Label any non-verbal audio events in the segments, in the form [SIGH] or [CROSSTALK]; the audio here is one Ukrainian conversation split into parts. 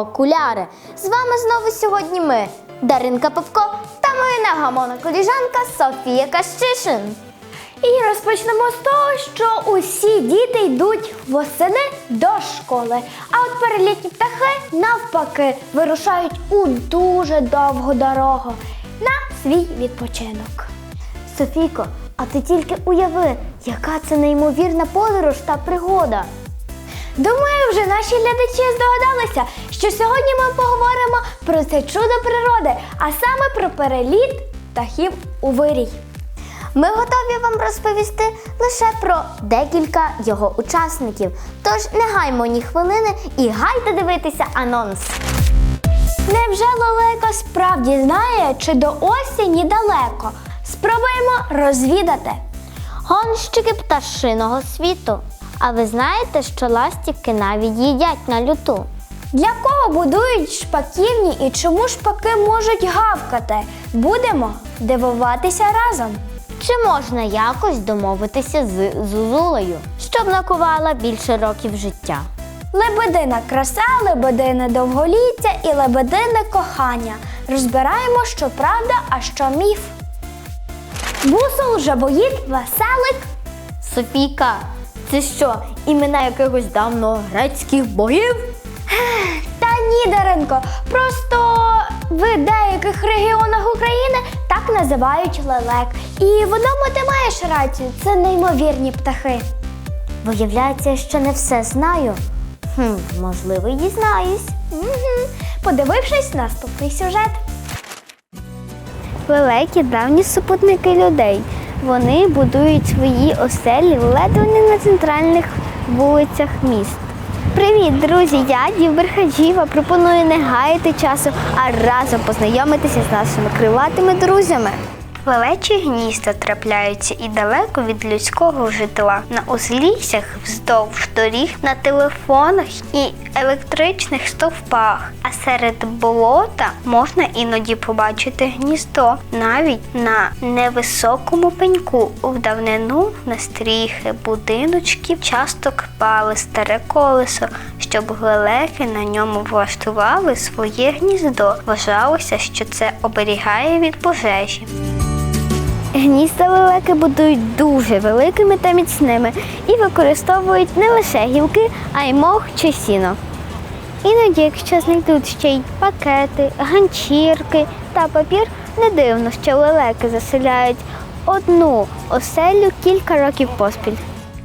окуляри. З вами знову сьогодні ми, Даринка Попко та моя негамона коліжанка Софія Кащишин. І розпочнемо з того, що усі діти йдуть восени до школи. А от перелітні птахи навпаки вирушають у дуже довгу дорогу на свій відпочинок. Софійко, а ти тільки уяви, яка це неймовірна подорож та пригода. Думаю, вже наші глядачі здогадалися, що сьогодні ми поговоримо про це чудо природи, а саме про переліт птахів у вирій. Ми готові вам розповісти лише про декілька його учасників. Тож не гаймо ні хвилини і гайте дивитися анонс. Невже лелека справді знає, чи до осені далеко? Спробуємо розвідати. Гонщики пташиного світу. А ви знаєте, що ластівки навіть їдять на люту? Для кого будують шпаківні і чому шпаки можуть гавкати? Будемо дивуватися разом. Чи можна якось домовитися з Зузулею, щоб накувала більше років життя? Лебедина краса, лебедине довголіття і лебедине кохання. Розбираємо, що правда, а що міф. Бусол, жабоїд, веселик. Софійка, це що, імена якихось давно грецьких богів? [GASPS] Та ні, Даринко, просто в деяких регіонах України так називають лелек. І в одному ти маєш рацію, це неймовірні птахи. Виявляється, я ще не все знаю. Хм, можливо, і дізнаюсь. Мгм. Подивившись наступний сюжет. Лелеки давні супутники людей. Вони будують свої оселі ледве не на центральних вулицях міст. Привіт, друзі! Я Дівбер Хаджіва. Пропоную не гаяти часу, а разом познайомитися з нашими крилатими друзями. Лелечі гнізда трапляються і далеко від людського житла, на узліссях, вздовж доріг, на телефонах і електричних стовпах. А серед болота можна іноді побачити гніздо навіть на невисокому пеньку. У давнину на стріхи будиночків часто кпали старе колесо, щоб лелеки на ньому влаштували своє гніздо. Вважалося, що це оберігає від пожежі. Гнізда лелеки будують дуже великими та міцними і використовують не лише гілки, а й мох чи сіно. Іноді, якщо знайдуть ще й пакети, ганчірки та папір, не дивно, що лелеки заселяють одну оселю кілька років поспіль.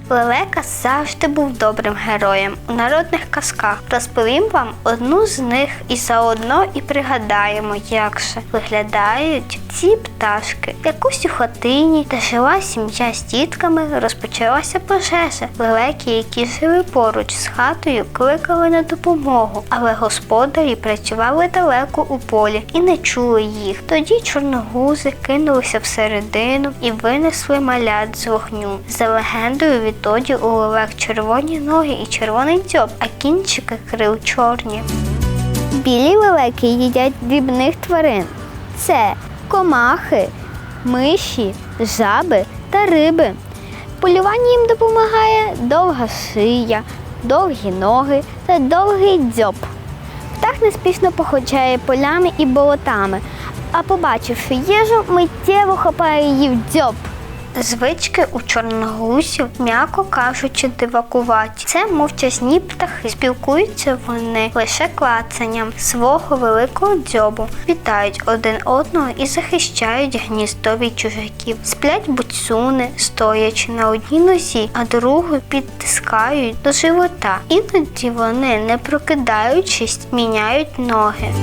Лелека завжди був добрим героєм у народних казках. Розповім вам одну з них і заодно і пригадаємо, як же виглядають ці пташки. Якусь у хатині, де жила сім'я з дітками, розпочалася пожежа. Лелеки, які жили поруч з хатою, кликали на допомогу, але господарі працювали далеко у полі і не чули їх. Тоді чорногузи кинулися всередину і винесли малят з вогню. За легендою, відтоді у лелек червоні ноги і червоний дзьоб, а кінчики крил чорні. Білі лелеки їдять дрібних тварин. Це комахи, миші, жаби та риби. Полювання їм допомагає довга шия, довгі ноги та довгий дзьоб. Птах неспішно походжає полями і болотами, а побачивши їжу, миттєво хапає її в дзьоб. Звички у чорногусів, м'яко кажучи, дивакуваті. Це мовчазні птахи. Спілкуються вони лише клацанням свого великого дзьобу, вітають один одного і захищають гніздо від чужаків. Сплять буцюни, стоячи на одній нозі, а другу підтискають до живота. Іноді вони, не прокидаючись, міняють ноги.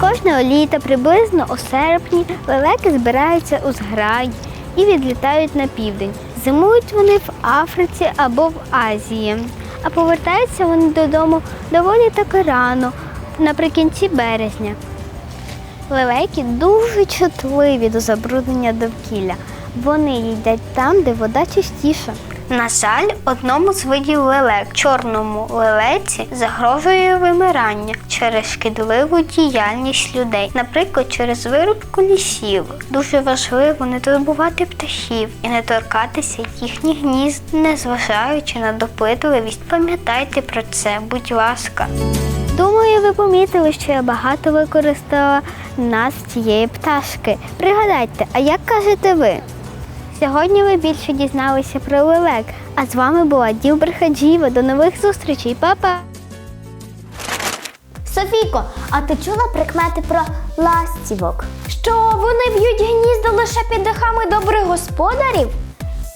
Кожного літа, приблизно у серпні, лелеки збираються у зграї і відлітають на південь. Зимують вони в Африці або в Азії, а повертаються вони додому доволі таки рано, наприкінці березня. Лелеки дуже чутливі до забруднення довкілля. Вони їдять там, де вода чистіша. На жаль, одному з видів лелек, чорному лелеці, загрожує вимирання через шкідливу діяльність людей, наприклад, через вирубку лісів. Дуже важливо не турбувати птахів і не торкатися їхніх гнізд, незважаючи на допитливість. Пам'ятайте про це, будь ласка. Думаю, ви помітили, що я багато використала нас цієї пташки. Пригадайте, а як кажете ви? Сьогодні ви більше дізналися про лелек, а з вами була Ділбер Хаджієва. До нових зустрічей, Па-па! Софійко, а ти чула прикмети про ластівок? Що вони в'ють гнізда лише під дахами добрих господарів?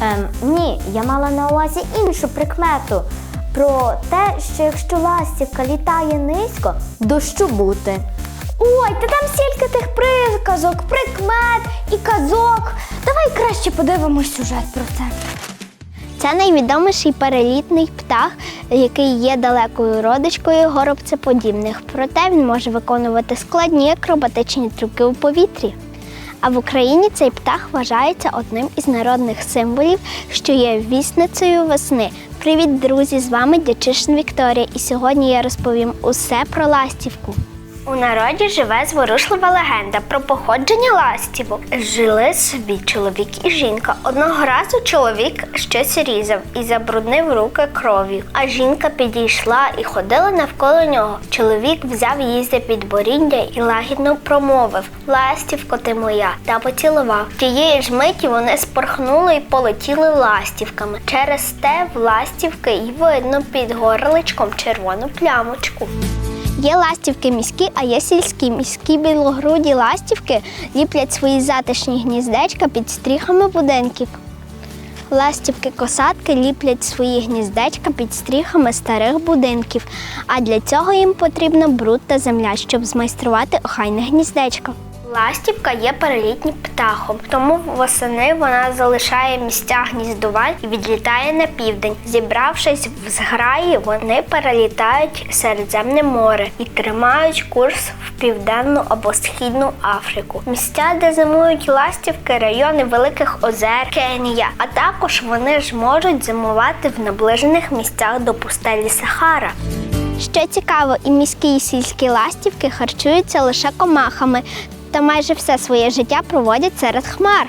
Ем, ні, я мала на увазі іншу прикмету. Про те, що якщо ластівка літає низько, дощу бути. Ой, та там стільки тих приказок, прикмет і казок. Давай краще подивимось сюжет про це. Це найвідоміший перелітний птах, який є далекою родичкою горобцеподібних. Проте він може виконувати складні акробатичні трюки у повітрі. А в Україні цей птах вважається одним із народних символів, що є вісницею весни. Привіт, друзі! З вами Дячишин Вікторія, і сьогодні я розповім усе про ластівку. У народі живе зворушлива легенда про походження ластівок. Жили собі чоловік і жінка. Одного разу чоловік щось різав і забруднив руки кров'ю. А жінка підійшла і ходила навколо нього. Чоловік взяв її за підборіддя і лагідно промовив: Ластівко ти моя, та поцілував. Тієї ж миті вони спорхнули і полетіли ластівками. Через те в ластівки й видно під горличком червону плямочку. Є ластівки міські, а є сільські. Міські білогруді ластівки ліплять свої затишні гніздечка під стріхами будинків. Ластівки косатки ліплять свої гніздечка під стріхами старих будинків, а для цього їм потрібно бруд та земля, щоб змайструвати охайне гніздечко. Ластівка є перелітнім птахом, тому восени вона залишає місця гніздувань і відлітає на південь. Зібравшись в зграї, вони перелітають Середземне море і тримають курс в південну або східну Африку. Місця, де зимують ластівки, райони великих озер, Кенія, а також вони ж можуть зимувати в наближених місцях до пустелі Сахара. Що цікаво, і міські і сільські ластівки харчуються лише комахами та майже все своє життя проводять серед хмар.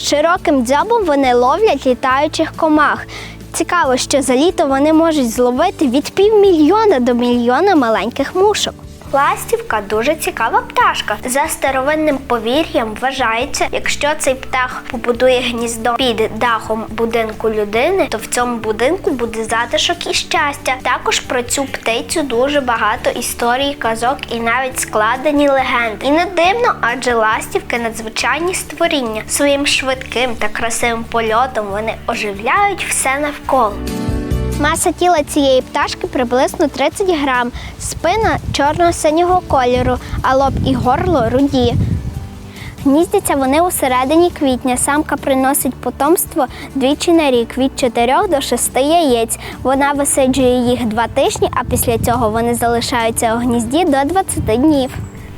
Широким дзьобом вони ловлять літаючих комах. Цікаво, що за літо вони можуть зловити від півмільйона до мільйона маленьких мушок. Ластівка дуже цікава пташка. За старовинним повір'ям вважається, якщо цей птах побудує гніздо під дахом будинку людини, то в цьому будинку буде затишок і щастя. Також про цю птицю дуже багато історій, казок і навіть складені легенди. І не дивно, адже ластівки надзвичайні створіння. Своїм швидким та красивим польотом вони оживляють все навколо. Маса тіла цієї пташки приблизно 30 грам, спина чорно-синього кольору, а лоб і горло руді. Гніздяться вони у середині квітня. Самка приносить потомство двічі на рік від 4 до 6 яєць. Вона висиджує їх два тижні, а після цього вони залишаються у гнізді до 20 днів.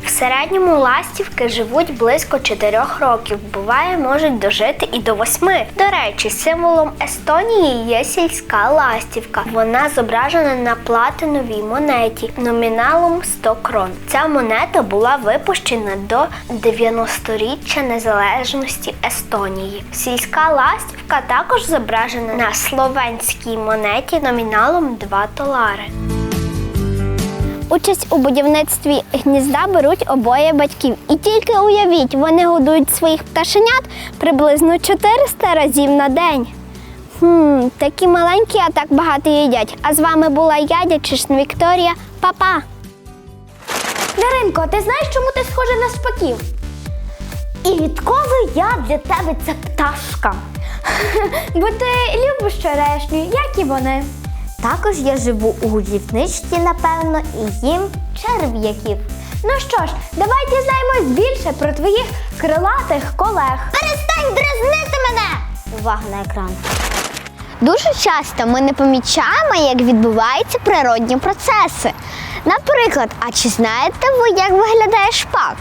В середньому ластівки живуть близько 4 років. Буває, можуть дожити і до 8. До речі, символом Естонії є сільська ластівка. Вона зображена на платиновій монеті номіналом 100 крон. Ця монета була випущена до 90-річчя незалежності Естонії. Сільська ластівка також зображена на словенській монеті номіналом 2 толари. Участь у будівництві гнізда беруть обоє батьків. І тільки уявіть, вони годують своїх пташенят приблизно 400 разів на день. Хм, такі маленькі, а так багато їдять. А з вами була я, Дячишин Вікторія. Па-па! Даринко, ти знаєш, чому ти схожа на шпаків? І відколи я для тебе ця пташка? [LAUGHS] Бо ти любиш черешню, як і вони. Також я живу у гудівничці, напевно, і їм черв'яків. Ну що ж, давай дізнаємось більше про твоїх крилатих колег. Перестань дразнити мене! Увага на екран. Дуже часто ми не помічаємо, як відбуваються природні процеси. Наприклад, а чи знаєте ви, як виглядає шпак?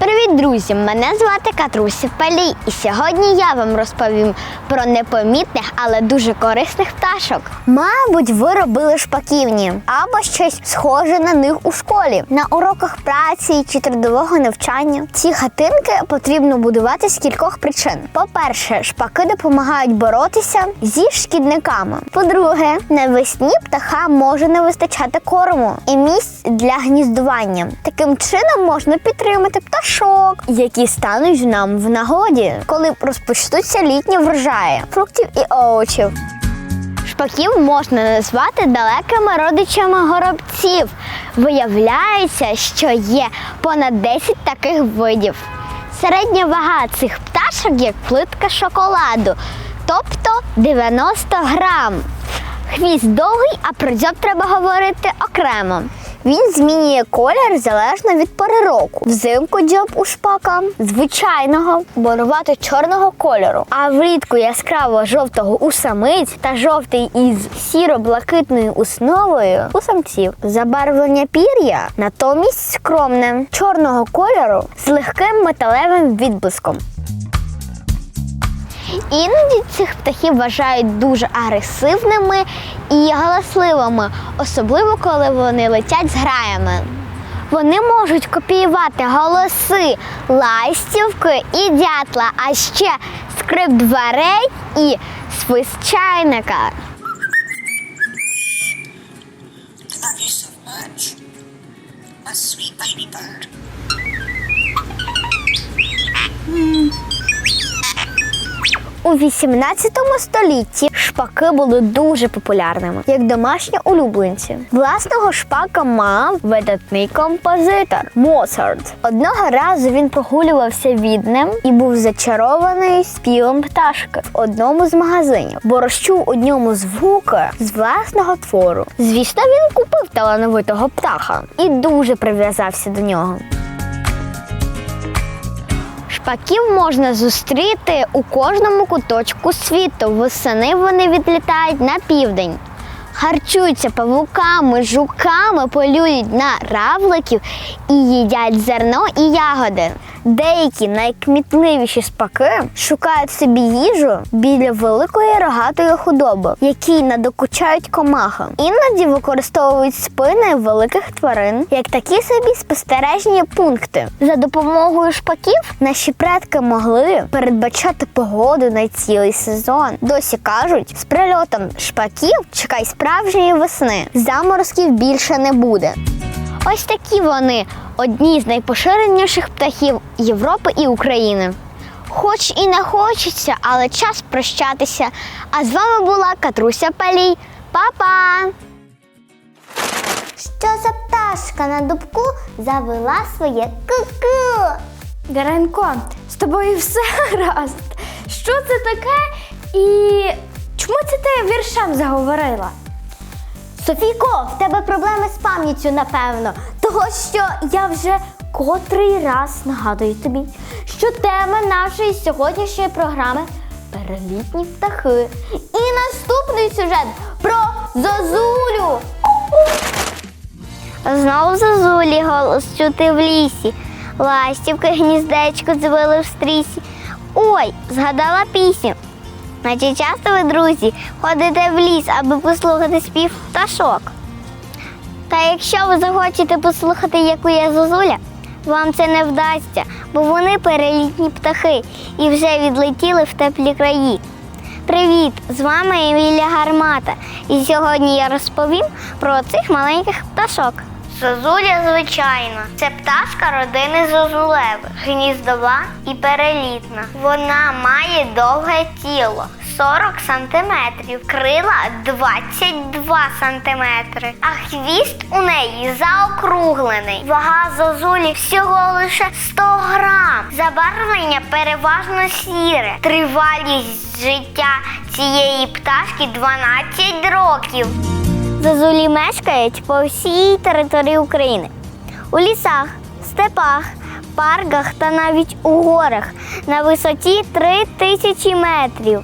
Привіт, друзі! Мене звати Катруся Палій, і сьогодні я вам розповім про непомітних, але дуже корисних пташок. Мабуть, ви робили шпаківні або щось схоже на них у школі, на уроках праці чи трудового навчання. Ці хатинки потрібно будувати з кількох причин. По-перше, шпаки допомагають боротися зі шкідниками. По-друге, навесні птахам може не вистачати корму і місць для гніздування. Таким чином можна підтримати пташок, які стануть нам в нагоді, коли розпочнуться літні врожаї фруктів і овочів. Шпаків можна назвати далекими родичами горобців. Виявляється, що є понад 10 таких видів. Середня вага цих пташок як плитка шоколаду, тобто 90 грам. Хвіст довгий, а про дзьоб треба говорити окремо. Він змінює колір залежно від пори року. Взимку дзьоб у шпака звичайного борувати чорного кольору, а влітку яскраво жовтого у самиць та жовтий із сіро-блакитною основою у самців. Забарвлення пір'я натомість скромне, чорного кольору з легким металевим відблиском. Іноді цих птахів вважають дуже агресивними і галасливими, особливо коли вони летять з граями. Вони можуть копіювати голоси ластівки і дятла, а ще скрип дверей і свист чайника. love У 18 столітті шпаки були дуже популярними, як домашні улюбленці. Власного шпака мав видатний композитор Моцарт. Одного разу він прогулювався віднем і був зачарований співом пташки в одному з магазинів, бо розчув у ньому звуки з власного твору. Звісно, він купив талановитого птаха і дуже прив'язався до нього. Шпаків можна зустріти у кожному куточку світу. Восени вони відлітають на південь. Харчуються павуками, жуками, полюють на равликів і їдять зерно і ягоди. Деякі найкмітливіші спаки шукають собі їжу біля великої рогатої худоби, які надокучають комахам. Іноді використовують спини великих тварин як такі собі спостережні пункти. За допомогою шпаків наші предки могли передбачати погоду на цілий сезон. Досі кажуть, з прильотом шпаків чекай справжньої весни. Заморозків більше не буде. Ось такі вони одні з найпоширеніших птахів Європи і України. Хоч і не хочеться, але час прощатися. А з вами була Катруся Палій. Па-па! Що за пташка на дубку завела своє ку-ку? Даренко, з тобою все [LAUGHS] гаразд. Що це таке? І чому це ти віршем заговорила? Софійко, в тебе проблеми з пам'яттю, напевно. Того, що я вже котрий раз нагадую тобі, що тема нашої сьогоднішньої програми перелітні птахи. І наступний сюжет про зозулю. Знову зазулі голос чути в лісі. Ластівки гніздечко звели в стрісі. Ой, згадала пісню. Значить, часто ви, друзі, ходите в ліс, аби послухати спів пташок. Та якщо ви захочете послухати, яку є зозуля, вам це не вдасться, бо вони перелітні птахи і вже відлетіли в теплі краї. Привіт! З вами Емілія Гармата. І сьогодні я розповім про цих маленьких пташок. Зозуля, звичайно, це пташка родини зозулевих, гніздова і перелітна. Вона має довге тіло 40 сантиметрів, крила 22 сантиметри, а хвіст у неї заокруглений. Вага зозулі всього лише 100 грам. Забарвлення переважно сіре. Тривалість життя цієї пташки 12 років. Зозулі мешкають по всій території України. У лісах, степах, парках та навіть у горах на висоті 3000 тисячі метрів.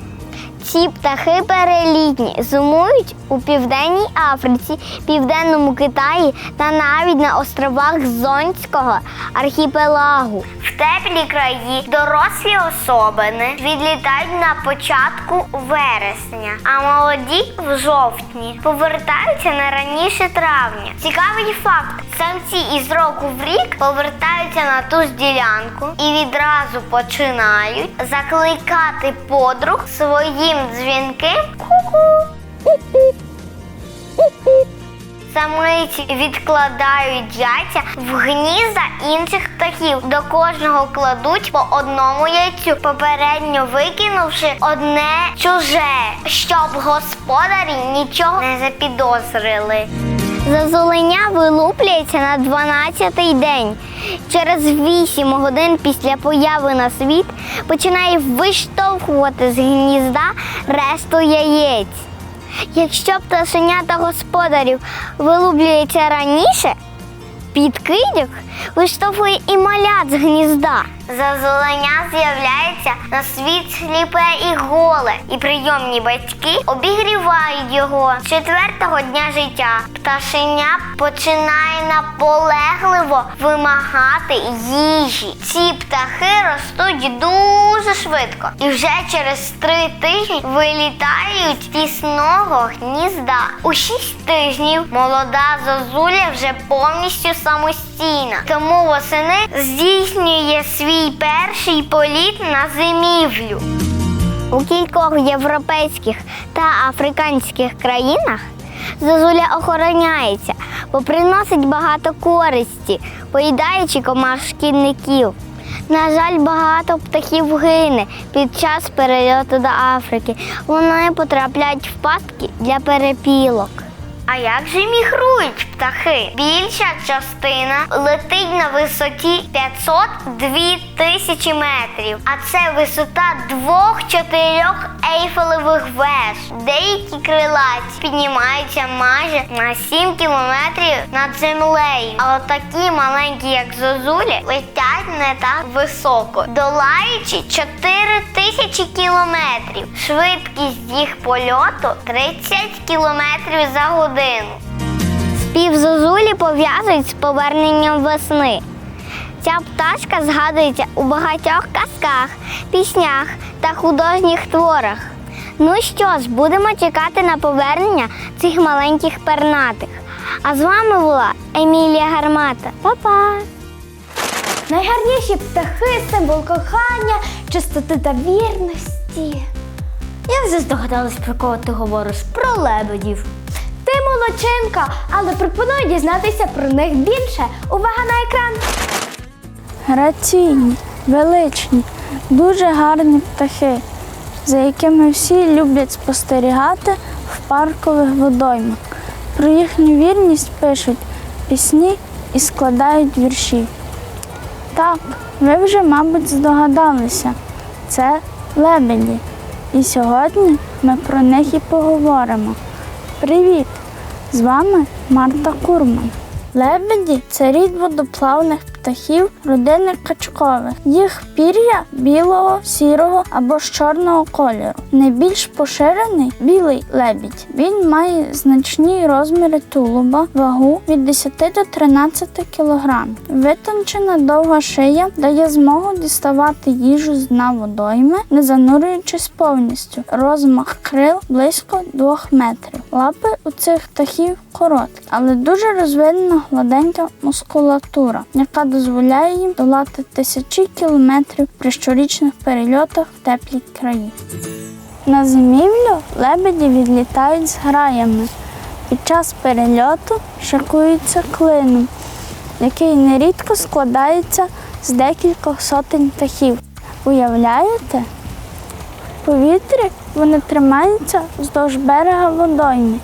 Ці птахи перелітні зимують у південній Африці, південному Китаї та навіть на островах Зонського архіпелагу. В теплі краї дорослі особини відлітають на початку вересня, а молоді в жовтні повертаються не раніше травня. Цікавий факт: самці із року в рік повертаються на ту ж ділянку і відразу починають закликати подруг своїм дзвінким ку-ку. Самиці відкладають яйця в гнізда інших птахів. До кожного кладуть по одному яйцю, попередньо викинувши одне чуже, щоб господарі нічого не запідозрили. Зазулення вилуплюється на 12-й день. Через 8 годин після появи на світ починає виштовхувати з гнізда решту яєць. Якщо пташенята господарів вилуплюється раніше, підкидьок виштовхує і малят з гнізда. Зазулення з'являється на світ сліпе і голе, і прийомні батьки обігрівають його. Четвертого дня життя пташеня починає наполегливо вимагати їжі. Ці птахи ростуть дуже швидко і вже через три тижні вилітають з тісного гнізда. У шість тижнів молода зозуля вже повністю самостійна, тому восени здійснює свій перший політ на зимівлю. У кількох європейських та африканських країнах зозуля охороняється, бо приносить багато користі, поїдаючи комах шкідників. На жаль, багато птахів гине під час перельоту до Африки. Вони потрапляють в пастки для перепілок. А як же мігрують птахи? Більша частина летить на висоті 500-2 тисячі метрів, а це висота двох-чотирьох ейфелевих веж. Деякі крилаті піднімаються майже на 7 кілометрів над землею. А от такі маленькі, як зозулі, летять не так високо, долаючи 4 тисячі кілометрів. Швидкість їх польоту 30 кілометрів за годину. Спів зозулі пов'язують з поверненням весни. Ця пташка згадується у багатьох казках, піснях та художніх творах. Ну що ж, будемо чекати на повернення цих маленьких пернатих. А з вами була Емілія Гармата. Па-па! Найгарніші птахи, символ кохання, чистоти та вірності. Я вже здогадалась, про кого ти говориш, про лебедів. Ти молодчинка, але пропоную дізнатися про них більше. Увага на екран! Граційні, величні, дуже гарні птахи, за якими всі люблять спостерігати в паркових водоймах. Про їхню вірність пишуть пісні і складають вірші. Так, ви вже, мабуть, здогадалися. Це лебеді. І сьогодні ми про них і поговоримо. Привіт! З вами Марта Курман. Лебеді це рід водоплавних птахів родини качкових. Їх пір'я білого, сірого або ж чорного кольору. Найбільш поширений білий лебідь. Він має значні розміри тулуба, вагу від 10 до 13 кг. Витончена довга шия дає змогу діставати їжу з дна водойми, не занурюючись повністю. Розмах крил близько 2 метрів. Лапи у цих птахів короткі, але дуже розвинена гладенька мускулатура, яка дозволяє їм долати тисячі кілометрів при щорічних перельотах в теплі краї. На зимівлю лебеді відлітають з граями. Під час перельоту шикуються клином, який нерідко складається з декількох сотень птахів. Уявляєте? В повітрі вони тримаються вздовж берега водойми,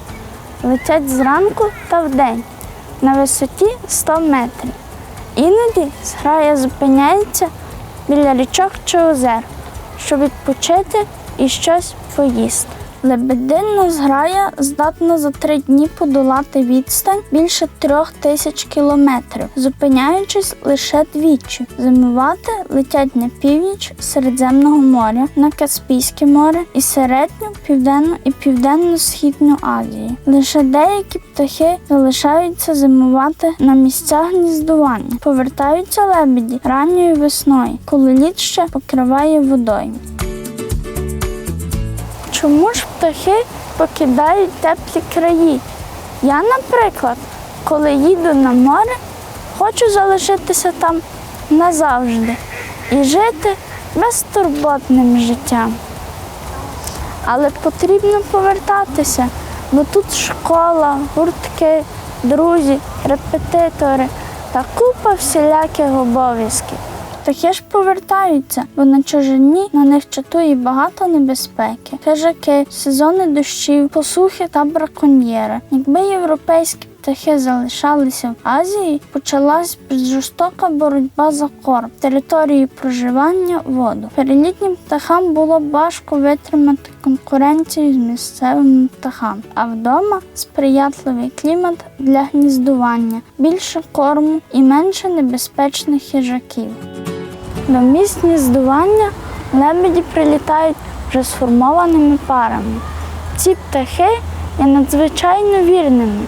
летять зранку та вдень на висоті 100 метрів. Іноді зграя зупиняється біля річок чи озер, щоб відпочити і щось поїсти. Лебединна зграя здатна за три дні подолати відстань більше трьох тисяч кілометрів, зупиняючись лише двічі. Зимувати летять на північ Середземного моря, на Каспійське море і середню, південну і південно-східну Азію. Лише деякі птахи залишаються зимувати на місцях гніздування. Повертаються лебеді ранньою весною, коли лід ще покриває водою. Чому ж птахи покидають теплі краї? Я, наприклад, коли їду на море, хочу залишитися там назавжди і жити безтурботним життям. Але потрібно повертатися, бо тут школа, гуртки, друзі, репетитори та купа всіляких обов'язків. Птахи ж повертаються, бо на чужині на них чатує багато небезпеки, хижаки, сезони дощів, посухи та браконьєри. Якби європейські птахи залишалися в Азії, почалась жорстока боротьба за корм, територію проживання, воду. Перелітнім птахам було важко витримати конкуренцію з місцевими птахами, а вдома сприятливий клімат для гніздування, більше корму і менше небезпечних хижаків. До місць гніздування лебеді прилітають вже сформованими парами. Ці птахи є надзвичайно вірними,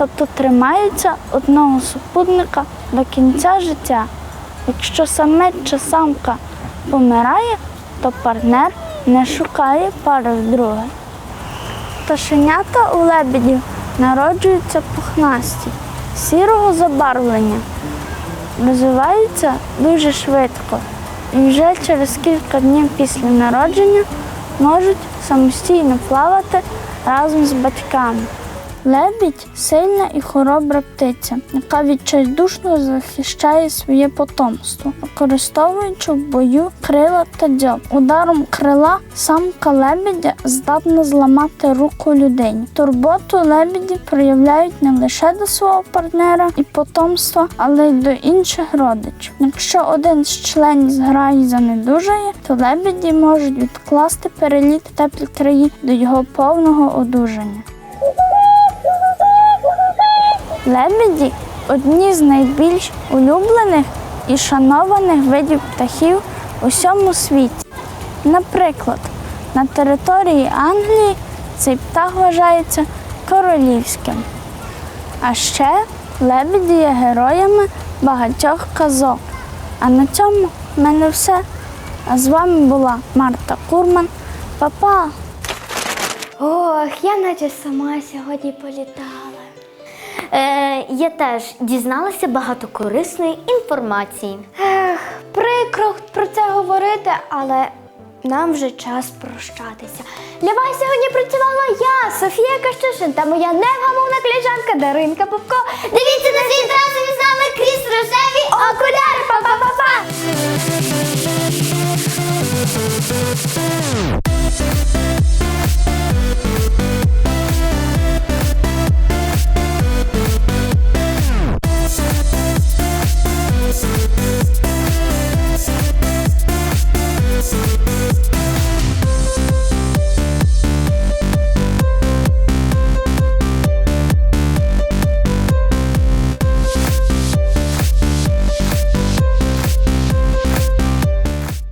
тобто тримаються одного супутника до кінця життя. Якщо самець чи самка помирає, то партнер не шукає пари вдруге. Пташенята у лебедів народжуються пухнасті, сірого забарвлення розвиваються дуже швидко і вже через кілька днів після народження можуть самостійно плавати разом з батьками. Лебідь сильна і хоробра птиця, яка відчайдушно захищає своє потомство, використовуючи в бою крила та дзьоб. Ударом крила самка лебедя здатна зламати руку людині. Турботу лебеді проявляють не лише до свого партнера і потомства, але й до інших родичів. Якщо один з членів зграї занедужає, то лебеді можуть відкласти переліт в теплі краї до його повного одужання. Лебеді одні з найбільш улюблених і шанованих видів птахів у всьому світі. Наприклад, на території Англії цей птах вважається королівським. А ще лебеді є героями багатьох казок. А на цьому в мене все. А з вами була Марта Курман. Па-па! Ох, я наче сама сьогодні політала. Е, я теж дізналася багато корисної інформації. Ех, прикро про це говорити, але нам вже час прощатися. Для вас сьогодні працювала я, Софія Кащишин та моя невгамовна коліжанка Даринка Попко. Дивіться на світ разом із нами крізь рожеві окуляри.